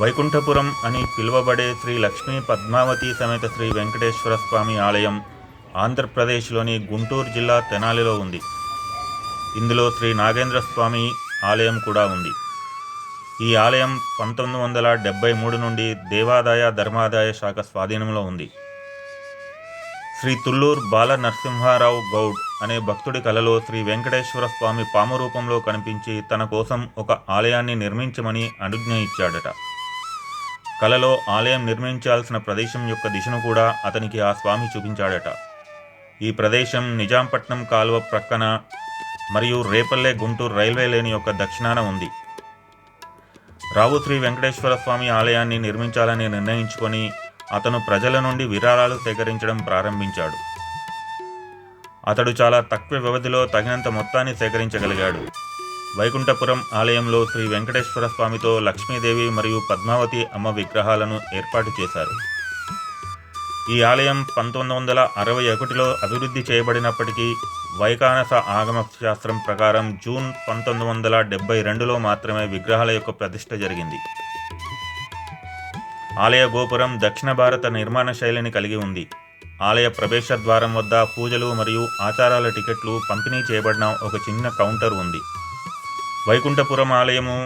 వైకుంఠపురం అని పిలువబడే శ్రీ లక్ష్మీ పద్మావతి సమేత శ్రీ వెంకటేశ్వర స్వామి ఆలయం ఆంధ్రప్రదేశ్లోని గుంటూరు జిల్లా తెనాలిలో ఉంది. ఇందులో శ్రీ నాగేంద్ర స్వామి ఆలయం కూడా ఉంది. ఈ ఆలయం పంతొమ్మిది వందల డెబ్బై మూడు నుండి దేవాదాయ ధర్మాదాయ శాఖ స్వాధీనంలో ఉంది. శ్రీ తుల్లూర్ బాల నరసింహారావు గౌడ్ అనే భక్తుడి కలలో శ్రీ వెంకటేశ్వర స్వామి పాము రూపంలో కనిపించి తన కోసం ఒక ఆలయాన్ని నిర్మించమని అనుజ్ఞ ఇచ్చాడట. కలలో ఆలయం నిర్మించాల్సిన ప్రదేశం యొక్క దిశను కూడా అతనికి ఆ స్వామి చూపించాడట. ఈ ప్రదేశం నిజాంపట్నం కాలువ ప్రక్కన మరియు రేపల్లె గుంటూరు రైల్వే లేని యొక్క దక్షిణాన ఉంది. రావు శ్రీ వెంకటేశ్వర స్వామి ఆలయాన్ని నిర్మించాలని నిర్ణయించుకొని అతను ప్రజల నుండి విరాళాలు సేకరించడం ప్రారంభించాడు. అతడు చాలా తక్కువ వ్యవధిలో తగినంత మొత్తాన్ని సేకరించగలిగాడు. వైకుంఠపురం ఆలయంలో శ్రీ వెంకటేశ్వర స్వామితో లక్ష్మీదేవి మరియు పద్మావతి అమ్మ విగ్రహాలను ఏర్పాటు చేశారు. ఈ ఆలయం పంతొమ్మిది వందల అరవై ఒకటిలో అభివృద్ధి చేయబడినప్పటికీ వైకానస ఆగమ శాస్త్రం ప్రకారం జూన్ పంతొమ్మిది వందల డెబ్బై రెండులో మాత్రమే విగ్రహాల యొక్క ప్రతిష్ట జరిగింది. ఆలయ గోపురం దక్షిణ భారత నిర్మాణ శైలిని కలిగి ఉంది. ఆలయ ప్రవేశ ద్వారం వద్ద పూజలు మరియు ఆచారాల టికెట్లు పంపిణీ చేయబడిన ఒక చిన్న కౌంటర్ ఉంది. వైకుంఠపురం ఆలయము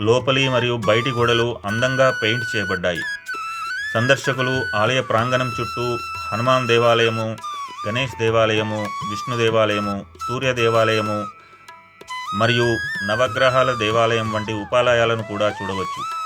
లోపలి మరియు బయటి గోడలు అందంగా పెయింట్ చేయబడ్డాయి. సందర్శకులు ఆలయ ప్రాంగణం చుట్టూ హనుమాన్ దేవాలయము గణేష్ దేవాలయము విష్ణు దేవాలయము సూర్య దేవాలయము మరియు నవగ్రహాల దేవాలయం వంటి ఉపాలయాలను కూడా చూడవచ్చు.